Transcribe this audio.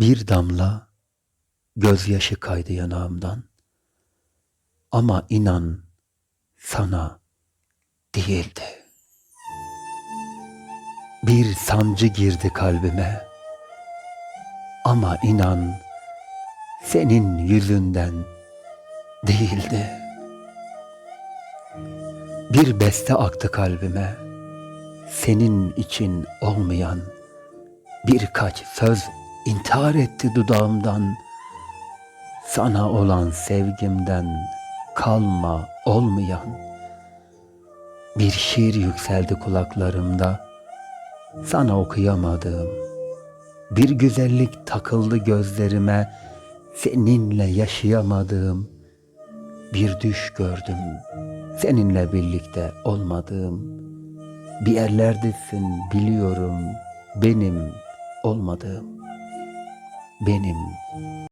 Bir damla gözyaşı kaydı yanağımdan. Ama inan sana değildi. Bir sancı girdi kalbime. Ama inan senin yüzünden değildi. Bir beste aktı kalbime. Senin için olmayan birkaç söz intihar etti dudağımdan. Sana olan sevgimden kalma olmayan bir şiir yükseldi kulaklarımda. Sana okuyamadığım bir güzellik takıldı gözlerime. Seninle yaşayamadığım bir düş gördüm. Seninle birlikte olmadığım bir yerlerdesin biliyorum benim olmadığım benim